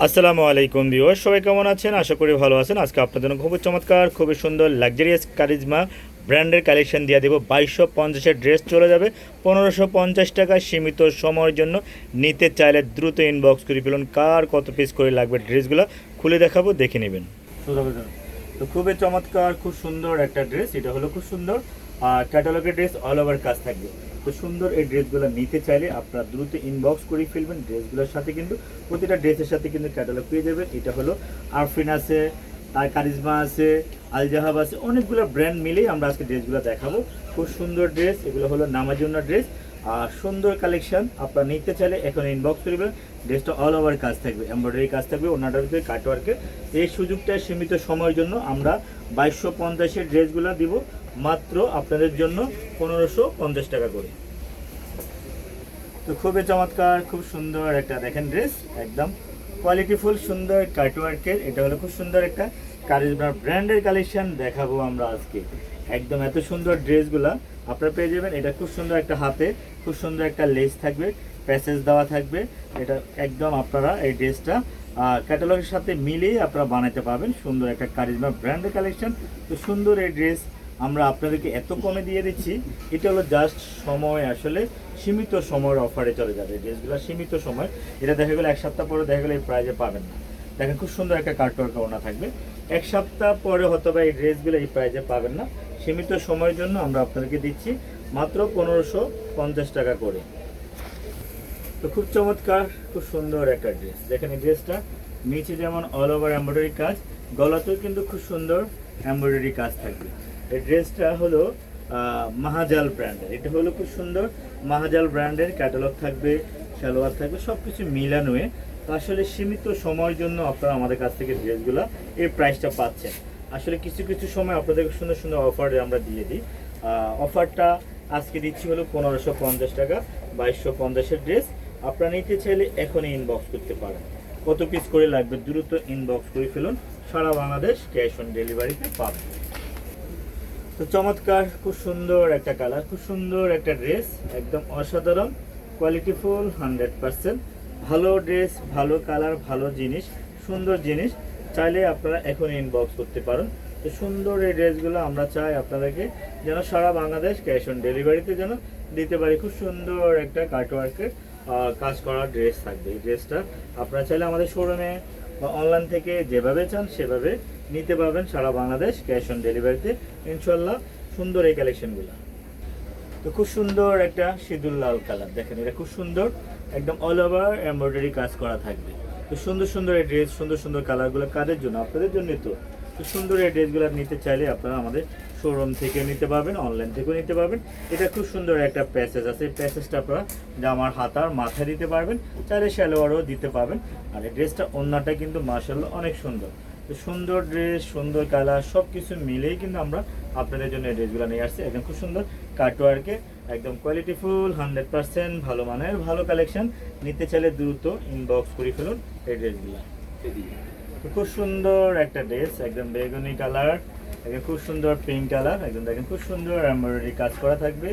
আসসালামু আলাইকুম ভিউয়ার সবাই কেমন আছেন? আশা করি ভালো আছেন। আজকে আপনাদের জন্য খুবই চমৎকার, খুবই সুন্দর লাক্সারিয়াস কারিজমা ব্র্যান্ডের কালেকশন দিয়ে দেবো। বাইশশো পঞ্চাশের ড্রেস চলে যাবে। পনেরোশো পঞ্চাশ টাকা সীমিত সময়ের জন্য। নিতে চাইলে দ্রুত ইনবক্স করে ফেলুন। কার কত পিস করে লাগবে ড্রেসগুলো খুলে দেখাবো, দেখে নেবেন। তো খুবই চমৎকার, খুব সুন্দর একটা ড্রেস এটা হলো খুব সুন্দর। আর ক্যাটালগের ড্রেস অল ওভার কাজ থাকবে। তো সুন্দর এই ড্রেসগুলো নিতে চাইলে আপনারা দ্রুত ইনবক্স করে ফেলবেন। ড্রেসগুলোর সাথে কিন্তু প্রতিটা ড্রেসের সাথে কিন্তু ক্যাটালগ পেয়ে যাবেন। এটা হলো আরফিন আছে আর কারিজমা আছে আলজাহাব আছে, অনেকগুলো ব্র্যান্ড মিলেই আমরা আজকে ড্রেসগুলো দেখাবো। খুব সুন্দর ড্রেস, এগুলো হলো নামার জন্য ড্রেস। আর সুন্দর কালেকশন আপনারা নিতে চাইলে এখন ইনবক্স করবেন ড্রেসটা অল ওভার কাজ থাকবে এমব্রয়ডারি কাজ থাকবে ওনাটার ভিতরে কাটওয়ার্কের এই সুযোগটা সীমিত সময়ের জন্য আমরা বাইশশো পঞ্চাশের ড্রেসগুলো দিব মাত্র আপনাদের জন্য পনেরোশো পঞ্চাশ টাকা করে। তো খুবই চমৎকার, খুব সুন্দর একটা দেখেন ড্রেস একদম কোয়ালিটিফুল সুন্দর কাটওয়ার্কের এটা হলো খুব সুন্দর একটা কারিজমার ব্র্যান্ডের কালেকশন দেখাবো আমরা আজকে। একদম এত সুন্দর ড্রেসগুলা আপনারা পেয়ে যাবেন, এটা খুব সুন্দর একটা হাতে, খুব সুন্দর একটা লেস থাকবে প্যাসেজ দেওয়া থাকবে, এটা একদম আপনারা এই ড্রেসটা ক্যাটালগের সাথে মিলিয়ে আপনারা বানাতে পারবেন সুন্দর একটা কারিজমা ব্র্যান্ডের কালেকশন তো সুন্দর এই ড্রেস আমরা আপনাদেরকে এত কমে দিয়ে দিচ্ছি, এটা হলো জাস্ট সময় আসলে, সীমিত সময়ের অফারে চলে যাবে। ড্রেসগুলো সীমিত সময়, এটা দেখা গেলো এক সপ্তাহ পরে দেখা গেলো এই প্রাইজে পাবেন না। দেখেন খুব সুন্দর একটা কার্টওয়ার্ক ওনা থাকবে। এক সপ্তাহ পরে হয়তো বা এই ড্রেসগুলো এই প্রাইজে পাবেন না। সীমিত সময়ের জন্য আমরা আপনাদেরকে দিচ্ছি মাত্র পনেরোশো পঞ্চাশ টাকা করে। তো খুব চমৎকার, খুব সুন্দর একটা ড্রেস দেখেন এই ড্রেসটা নিচে যেমন অল ওভার এমব্রয়ডারি কাজ, গলাতেও কিন্তু খুব সুন্দর এমব্রয়ডারি কাজ থাকবে। এই ড্রেসটা হলো মাহাজাল ব্র্যান্ডের এটা হলো খুব সুন্দর। মাহাজাল ব্র্যান্ডের ক্যাটালগ থাকবে, সালোয়ার থাকবে সব কিছু মিলানোয়ে আসলে সীমিত সময়ের জন্য আপনারা আমাদের কাছ থেকে ড্রেসগুলো এই প্রাইসটা পাচ্ছেন। আসলে কিছু কিছু সময় আপনাদের সুন্দর সুন্দর অফার আমরা দিয়ে দিই। অফারটা আজকে দিচ্ছি হলো পনেরোশো পঞ্চাশ টাকা, বাইশশো পঞ্চাশের ড্রেস আপনারা নিতে চাইলে এখনই ইনবক্স করতে পারেন। কত পিস করে লাগবে দ্রুত ইনবক্স করে ফেলুন। সারা বাংলাদেশ ক্যাশ অন ডেলিভারিতে পাবেন। তো চমৎকার, খুব সুন্দর একটা কালার, খুব সুন্দর একটা ড্রেস, একদম অসাধারণ কোয়ালিটিফুল হান্ড্রেড পার্সেন্ট ভালো ড্রেস, ভালো কালার, ভালো জিনিস, সুন্দর জিনিস, চাইলে আপনারা এখন ইনবক্স করতে পারেন। তো সুন্দর এই ড্রেসগুলো আমরা চাই আপনাদেরকে, যেন সারা বাংলাদেশ ক্যাশ অন ডেলিভারিতে যেন দিতে পারি। খুব সুন্দর একটা কাটওয়ার্কের কাজ করা ড্রেস থাকবে। এই ড্রেসটা আপনারা চাইলে আমাদের শোরুমে বা অনলাইন থেকে যেভাবে চান সেভাবে নিতে পারবেন সারা বাংলাদেশ ক্যাশ অন ডেলিভারিতে ইনশাল্লাহ সুন্দর এই কালেকশনগুলো তো খুব সুন্দর একটা সিঁদুর লাল কালার। দেখেন, এটা খুব সুন্দর, একদম অল ওভার এমব্রয়ডারি কাজ করা থাকবে। তো সুন্দর সুন্দর এই ড্রেস সুন্দর সুন্দর কালারগুলো কাদের জন্য? আপনাদের জন্যই তো। তো সুন্দর এই ড্রেসগুলো নিতে চাইলে আপনারা আমাদের শোরুম থেকে নিতে পারবেন অনলাইন থেকেও নিতে পারবেন। এটা খুব সুন্দর একটা প্যাসেজ আছে। এই প্যাসেজটা আপনারা জামার হাতার মাথায় দিতে পারবেন, চাইলে সালোয়ারও দিতে পারবেন। আর এই ড্রেসটা অন্যটা কিন্তু মার্শাল্লাহ অনেক সুন্দর। তো সুন্দর ড্রেস সুন্দর কালার সব কিছু মিলেই কিন্তু আমরা আপনাদের জন্য এই ড্রেসগুলো নিয়ে আসছি। একদম খুব সুন্দর কাটওয়ার্কে একদম কোয়ালিটিফুল হান্ড্রেড পার্সেন্ট ভালো মানের, ভালো কালেকশন নিতে চাইলে দ্রুত ইনবক্স করে ফেলুন এই ড্রেসগুলো খুব সুন্দর একটা ড্রেস একদম বেগুনি কালার একদম খুব সুন্দর পিঙ্ক কালার একদম দেখেন খুব সুন্দর এমব্রয়ডারি কাজ করা থাকবে।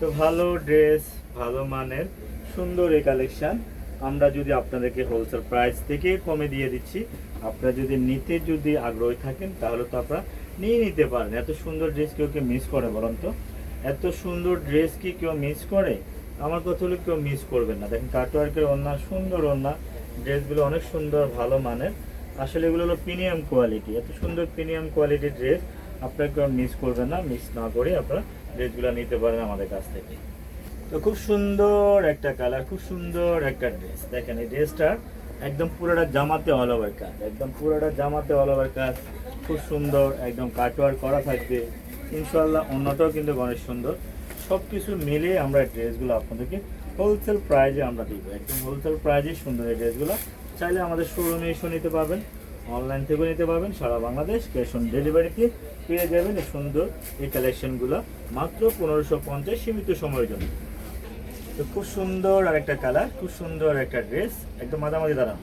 তো ভালো ড্রেস ভালো মানের, সুন্দর এই কালেকশন আমরা যদি আপনাদেরকে হোলসেল প্রাইস থেকে কমে দিয়ে দিচ্ছি আপনারা যদি নিতে যদি আগ্রহী থাকেন, তাহলে তো আপনারা নিয়ে নিতে পারেন। এত সুন্দর ড্রেস কেউ কেউ মিস করে বলেন তো। এত সুন্দর ড্রেস কি কেউ মিস করে? আমার কথা হলো কেউ মিস করবেন না। দেখেন কাটওয়ার্কের ওড়না, সুন্দর ওড়না। ড্রেসগুলো অনেক সুন্দর, ভালো মানের। আসলে এগুলো হলো প্রিমিয়াম কোয়ালিটি এত সুন্দর প্রিমিয়াম কোয়ালিটির ড্রেস আপনারা কেউ মিস করবেন না। মিস না করে আপনারা ড্রেসগুলো নিতে পারেন আমাদের কাছ থেকে। তো খুব সুন্দর একটা কালার খুব সুন্দর একটা ড্রেস। দেখেন, এই ড্রেসটা একদম পুরোটা জামাতে অল ওভার কাজ একদম পুরোটা জামাতে অল ওভার কাজ খুব সুন্দর, একদম কাটওয়ার করা থাকবে। ইনশাল্লাহ অন্যটাও কিন্তু অনেক সুন্দর। সব কিছু মিলিয়ে আমরা ড্রেসগুলো আপনাদেরকে হোলসেল প্রাইজে আমরা দিব। একদম হোলসেল প্রাইজে সুন্দর এই ড্রেসগুলো। চাইলে আমাদের শোরুমে এসে নিতে পারবেন অনলাইন থেকেও নিতে পারবেন, সারা বাংলাদেশ ক্যাশ অন ডেলিভারিতে পেয়ে যাবেন এই সুন্দর এই কালেকশনগুলো মাত্র পনেরোশো পঞ্চাশ সীমিত সময়ের জন্য। তো খুব সুন্দর আর একটা কালার, খুব সুন্দর একটা ড্রেস, একদম মাঝামাঝি দাঁড়ান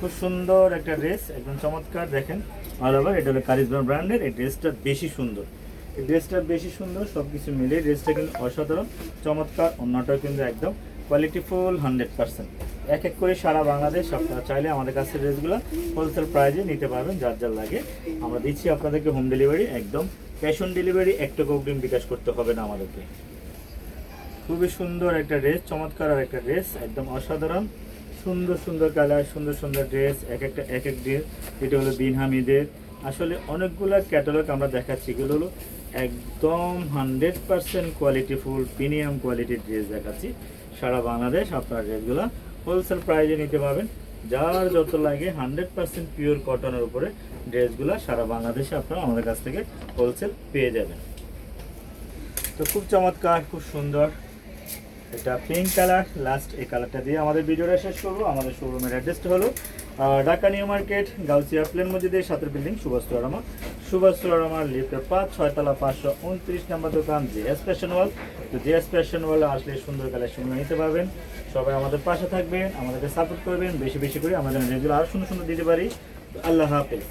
খুব সুন্দর একটা ড্রেস, একদম চমৎকার, দেখেন অল ওভার এটা হলো কারিজমা ব্র্যান্ডের এই ড্রেসটা বেশি সুন্দর। এই ড্রেসটা বেশি সুন্দর সব কিছু মিলে ড্রেসটা কিন্তু অসাধারণ, চমৎকার, অন্যটাও কিন্তু একদম কোয়ালিটি ফুল হান্ড্রেড পার্সেন্ট এক এক করে সারা বাংলাদেশ আপনারা চাইলে আমাদের কাছে ড্রেসগুলো হোলসেল প্রাইজে নিতে পারবেন, যার যার লাগে। আমরা দিচ্ছি আপনাদেরকে হোম ডেলিভারি একদম ক্যাশ অন ডেলিভারি এক টাকা অগ্রিম বিকাশ করতে হবে না আমাদেরকে। খুবই সুন্দর একটা ড্রেস চমৎকার আর একটা ড্রেস একদম অসাধারণ। সুন্দর সুন্দর কালার সুন্দর সুন্দর ড্রেস এক একটা, এক এক ড্রেস এটা হলো বিন হামিদের আসলে অনেকগুলো ক্যাটালগ আমরা দেখাচ্ছি। এগুলো হলো একদম হান্ড্রেড পার্সেন্ট কোয়ালিটিফুল প্রিমিয়াম কোয়ালিটির ড্রেস দেখাচ্ছি। সারা বাংলাদেশ আপনার ড্রেসগুলো হোলসেল প্রাইজে নিতে পারবেন। যার যত লাগে হান্ড্রেড পার্সেন্ট পিওর কটনের উপরে ড্রেসগুলো সারা বাংলাদেশে আপনারা আমাদের কাছ থেকে হোলসেল পেয়ে যাবেন। তো খুব চমৎকার, খুব সুন্দর। এটা পিঙ্ক কালার লাস্ট এই কালারটা দিয়ে আমাদের ভিডিওটা শেষ করব। আমাদের শোরুমের অ্যাড্রেসটা হলো ঢাকা নিউ মার্কেট, গাউসিয়া প্লেন মসজিদের সাথের বিল্ডিং সুভাষ চুয়ারামা সুভাষ চুয়ারামার লিফটের পাঁচ, ছয়তলা পাঁচশো উনত্রিশ নাম্বার দোকান যে এস ফ্যাশন ওয়াল তো যে এস ফ্যাশন ওয়াল আসলে সুন্দর কালেকশন নিতে পারবেন। সবাই আমাদের পাশে থাকবেন, আমাদেরকে সাপোর্ট করবেন। বেশি বেশি করে আমাদের রেগুলো আরও সুন্দর সুন্দর দিতে পারি। আল্লাহ হাফেজ।